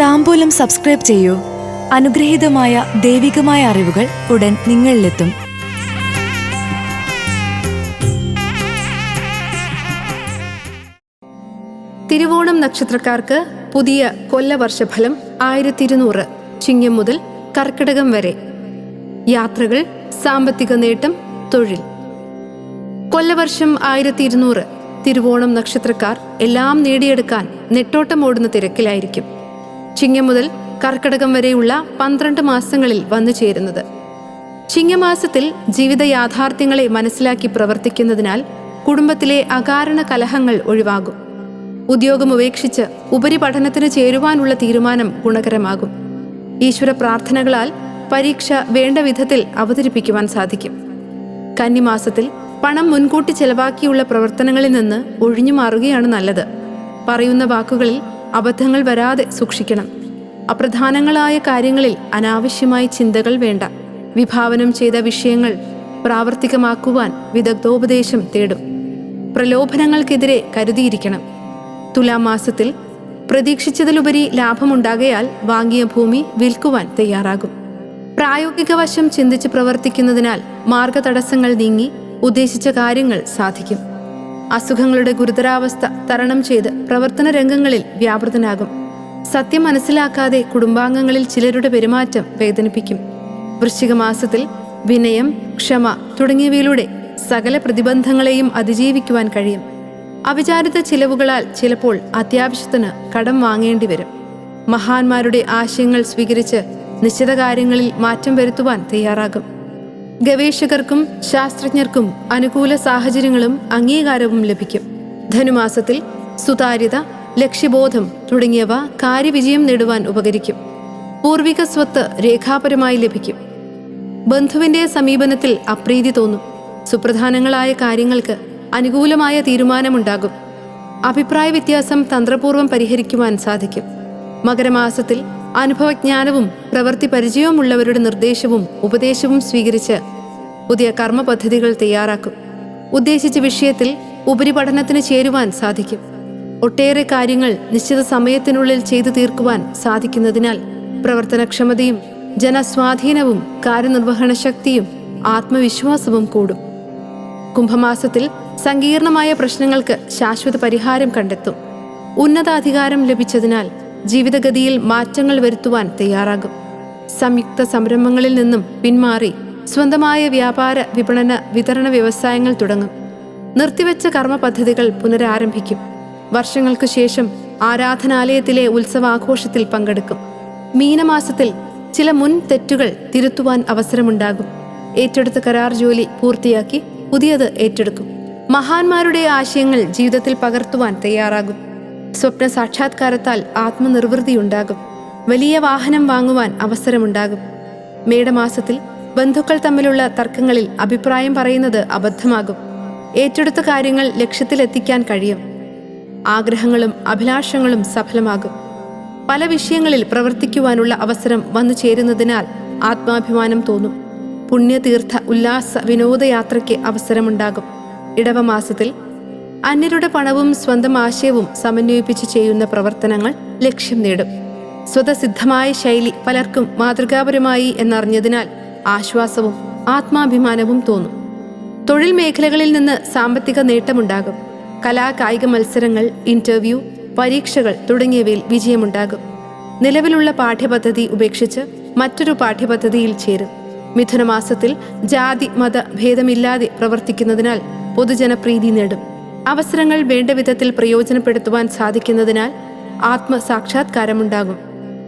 താമ്പൂലം subscribe ചെയ്യൂ. അനുഗ്രഹീതമായ ദൈവികമായ അറിവുകൾ ഉടൻ നിങ്ങളിലെത്തും. തിരുവോണം നക്ഷത്രക്കാർക്ക് പുതിയ കൊല്ലവർഷഫലം ആയിരത്തി ഇരുന്നൂറ് ചിങ്ങം മുതൽ കർക്കിടകം വരെ. യാത്രകൾ സാമ്പത്തിക നേട്ടം തൊഴിൽ. കൊല്ലവർഷം ആയിരത്തി ഇരുന്നൂറ് തിരുവോണം നക്ഷത്രക്കാർ എല്ലാം നേടിയെടുക്കാൻ നെട്ടോട്ടമോടുന്ന തിരക്കിലായിരിക്കും. ചിങ്ങം മുതൽ കർക്കിടകം വരെയുള്ള പന്ത്രണ്ട് മാസങ്ങളിൽ വന്നു ചേരുന്നത്. ചിങ്ങമാസത്തിൽ ജീവിത യാഥാർത്ഥ്യങ്ങളെ മനസ്സിലാക്കി പ്രവർത്തിക്കുന്നതിനാൽ കുടുംബത്തിലെ അകാരണ കലഹങ്ങൾ ഒഴിവാകും. ഉദ്യോഗം ഉപേക്ഷിച്ച് ഉപരിപഠനത്തിന് ചേരുവാനുള്ള തീരുമാനം ഗുണകരമാകും. ഈശ്വര പ്രാർത്ഥനകളാൽ പരീക്ഷ വേണ്ട വിധത്തിൽ അവതരിപ്പിക്കുവാൻ സാധിക്കും. കന്നിമാസത്തിൽ പണം മുൻകൂട്ടി ചെലവാക്കിയുള്ള പ്രവർത്തനങ്ങളിൽ നിന്ന് ഒഴിഞ്ഞു മാറുകയാണ് നല്ലത്. പറയുന്ന വാക്കുകളിൽ അബദ്ധങ്ങൾ വരാതെ സൂക്ഷിക്കണം. അപ്രധാനങ്ങളായ കാര്യങ്ങളിൽ അനാവശ്യമായ ചിന്തകൾ വേണ്ട. വിഭാവനം ചെയ്ത വിഷയങ്ങൾ പ്രാവർത്തികമാക്കുവാൻ വിദഗ്ധോപദേശം തേടും. പ്രലോഭനങ്ങൾക്കെതിരെ കരുതിയിരിക്കണം. തുലാം മാസത്തിൽ പ്രതീക്ഷിച്ചതിലുപരി ലാഭമുണ്ടാകയാൽ വാങ്ങിയ ഭൂമി വിൽക്കുവാൻ തയ്യാറാകും. പ്രായോഗിക വശം ചിന്തിച്ച് പ്രവർത്തിക്കുന്നതിനാൽ മാർഗതടസ്സങ്ങൾ നീങ്ങി ഉദ്ദേശിച്ച കാര്യങ്ങൾ സാധിക്കും. അസുഖങ്ങളുടെ ഗുരുതരാവസ്ഥ തരണം ചെയ്ത് പ്രവർത്തന രംഗങ്ങളിൽ വ്യാപൃതനാകും. സത്യം മനസ്സിലാക്കാതെ കുടുംബാംഗങ്ങളിൽ ചിലരുടെ പെരുമാറ്റം വേദനിപ്പിക്കും. വൃശ്ചിക മാസത്തിൽ വിനയം ക്ഷമ തുടങ്ങിയവയിലൂടെ സകല പ്രതിബന്ധങ്ങളെയും അതിജീവിക്കുവാൻ കഴിയും. അവിചാരിത ചിലവുകളാൽ ചിലപ്പോൾ അത്യാവശ്യത്തിന് കടം വാങ്ങേണ്ടി വരും. മഹാന്മാരുടെ ആശയങ്ങൾ സ്വീകരിച്ച് നിശ്ചിത കാര്യങ്ങളിൽ മാറ്റം വരുത്തുവാൻ തയ്യാറാകും. ഗവേഷകർക്കും ശാസ്ത്രജ്ഞർക്കും അനുകൂല സാഹചര്യങ്ങളും അംഗീകാരവും ലഭിക്കും. ധനുമാസത്തിൽ സുതാര്യത ലക്ഷ്യബോധം തുടങ്ങിയവ കാര്യവിജയം നേടുവാൻ ഉപകരിക്കും. പൂർവിക സ്വത്ത് രേഖാപരമായി ലഭിക്കും. ബന്ധുവിന്റെ സമീപനത്തിൽ അപ്രീതി തോന്നും. സുപ്രധാനങ്ങളായ കാര്യങ്ങൾക്ക് അനുകൂലമായ തീരുമാനമുണ്ടാകും. അഭിപ്രായ വ്യത്യാസം തന്ത്രപൂർവം പരിഹരിക്കുവാൻ സാധിക്കും. മകരമാസത്തിൽ അനുഭവജ്ഞാനവും പ്രവൃത്തി പരിചയവുമുള്ളവരുടെ നിർദ്ദേശവും ഉപദേശവും സ്വീകരിച്ച് പുതിയ കർമ്മ പദ്ധതികൾ തയ്യാറാക്കും. ഉദ്ദേശിച്ച വിഷയത്തിൽ ഉപരിപഠനത്തിന് ചേരുവാൻ സാധിക്കും. ഒട്ടേറെ കാര്യങ്ങൾ നിശ്ചിത സമയത്തിനുള്ളിൽ ചെയ്തു തീർക്കുവാൻ സാധിക്കുന്നതിനാൽ പ്രവർത്തനക്ഷമതയും ജനസ്വാധീനവും കാര്യനിർവഹണ ശക്തിയും ആത്മവിശ്വാസവും കൂടും. കുംഭമാസത്തിൽ സങ്കീർണമായ പ്രശ്നങ്ങൾക്ക് ശാശ്വത പരിഹാരം കണ്ടെത്തും. ഉന്നതാധികാരം ലഭിച്ചതിനാൽ ജീവിതഗതിയിൽ മാറ്റങ്ങൾ വരുത്തുവാൻ തയ്യാറാകും. സംയുക്ത സംരംഭങ്ങളിൽ നിന്നും പിന്മാറി സ്വന്തമായ വ്യാപാര വിപണന വിതരണ വ്യവസായങ്ങൾ തുടങ്ങും. നിർത്തിവെച്ച കർമ്മ പദ്ധതികൾ പുനരാരംഭിക്കും. വർഷങ്ങൾക്ക് ശേഷം ആരാധനാലയത്തിലെ ഉത്സവാഘോഷത്തിൽ പങ്കെടുക്കും. മീനമാസത്തിൽ ചില മുൻ തെറ്റുകൾ തിരുത്തുവാൻ അവസരമുണ്ടാകും. ഏറ്റെടുത്ത കരാർ ജോലി പൂർത്തിയാക്കി പുതിയത് ഏറ്റെടുക്കും. മഹാന്മാരുടെ ആശയങ്ങൾ ജീവിതത്തിൽ പകർത്തുവാൻ തയ്യാറാകും. സ്വപ്ന സാക്ഷാത്കാരത്താൽ ആത്മനിർവൃതിയുണ്ടാകും. വലിയ വാഹനം വാങ്ങുവാൻ അവസരമുണ്ടാകും. മേടമാസത്തിൽ ബന്ധുക്കൾ തമ്മിലുള്ള തർക്കങ്ങളിൽ അഭിപ്രായം പറയുന്നത് അബദ്ധമാകും. ഏറ്റെടുത്ത കാര്യങ്ങൾ ലക്ഷ്യത്തിലെത്തിക്കാൻ കഴിയും. ആഗ്രഹങ്ങളും അഭിലാഷങ്ങളും സഫലമാകും. പല വിഷയങ്ങളിൽ പ്രവർത്തിക്കുവാനുള്ള അവസരം വന്നു ചേരുന്നതിനാൽ ആത്മാഭിമാനം തോന്നും. പുണ്യതീർത്ഥ ഉല്ലാസ വിനോദയാത്രയ്ക്ക് അവസരമുണ്ടാകും. ഇടവമാസത്തിൽ അന്യരുടെ പണവും സ്വന്തം ആശയവും സമന്വയിപ്പിച്ച് ചെയ്യുന്ന പ്രവർത്തനങ്ങൾ ലക്ഷ്യം നേടും. സ്വതസിദ്ധമായ ശൈലി പലർക്കും മാതൃകാപരമായി എന്നറിഞ്ഞതിനാൽ ആശ്വാസവും ആത്മാഭിമാനവും തോന്നും. തൊഴിൽ മേഖലകളിൽ നിന്ന് സാമ്പത്തിക നേട്ടമുണ്ടാകും. കലാ കായിക മത്സരങ്ങൾ ഇന്റർവ്യൂ പരീക്ഷകൾ തുടങ്ങിയവയിൽ വിജയമുണ്ടാകും. നിലവിലുള്ള പാഠ്യപദ്ധതി ഉപേക്ഷിച്ച് മറ്റൊരു പാഠ്യപദ്ധതിയിൽ ചേരും. മിഥുനമാസത്തിൽ ജാതി മത ഭേദമില്ലാതെ പ്രവർത്തിക്കുന്നതിനാൽ പൊതുജനപ്രീതി നേടും. അവസരങ്ങൾ വേണ്ട വിധത്തിൽ പ്രയോജനപ്പെടുത്തുവാൻ സാധിക്കുന്നതിനാൽ ആത്മസാക്ഷാത്കാരമുണ്ടാകും.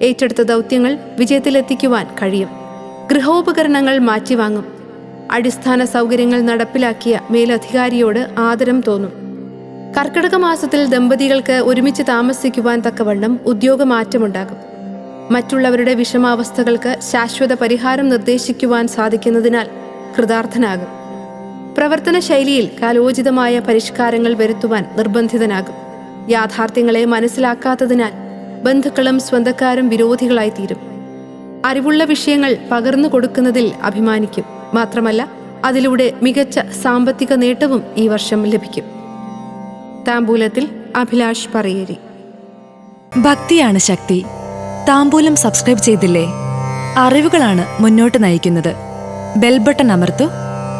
ഏറ്റെടുത്ത ദൗത്യങ്ങൾ വിജയത്തിലെത്തിക്കുവാൻ കഴിയും. ഗൃഹോപകരണങ്ങൾ മാറ്റിവാങ്ങും. അടിസ്ഥാന സൗകര്യങ്ങൾ നടപ്പിലാക്കിയ മേലധികാരിയോട് ആദരം തോന്നും. കർക്കിടക മാസത്തിൽ ദമ്പതികൾക്ക് ഒരുമിച്ച് താമസിക്കുവാൻ തക്കവണ്ണം ഉദ്യോഗമാറ്റമുണ്ടാകും. മറ്റുള്ളവരുടെ വിഷമാവസ്ഥകൾക്ക് ശാശ്വത പരിഹാരം നിർദ്ദേശിക്കുവാൻ സാധിക്കുന്നതിനാൽ കൃതാർത്ഥനാകും. പ്രവർത്തന ശൈലിയിൽ കാലോചിതമായ പരിഷ്കാരങ്ങൾ വരുത്തുവാൻ നിർബന്ധിതനാകും. യാഥാർത്ഥ്യങ്ങളെ മനസ്സിലാക്കാത്തതിനാൽ ബന്ധുക്കളും സ്വന്തക്കാരും വിരോധികളായി തീരും അറിവുള്ള വിഷയങ്ങൾ പകർന്നു കൊടുക്കുന്നതിൽ അഭിമാനിക്കും. മാത്രമല്ല അതിലൂടെ മികച്ച സാമ്പത്തിക നേട്ടവും ഈ വർഷം ലഭിക്കും. താമ്പൂലത്തിൽ അഭിലാഷ് പറയേരി. ഭക്തിയാണ് ശക്തി. താമ്പൂലം സബ്സ്ക്രൈബ് ചെയ്തില്ലേ? അറിവുകളാണ് മുന്നോട്ട് നയിക്കുന്നത്. ബെൽബട്ടൺ അമർത്തു.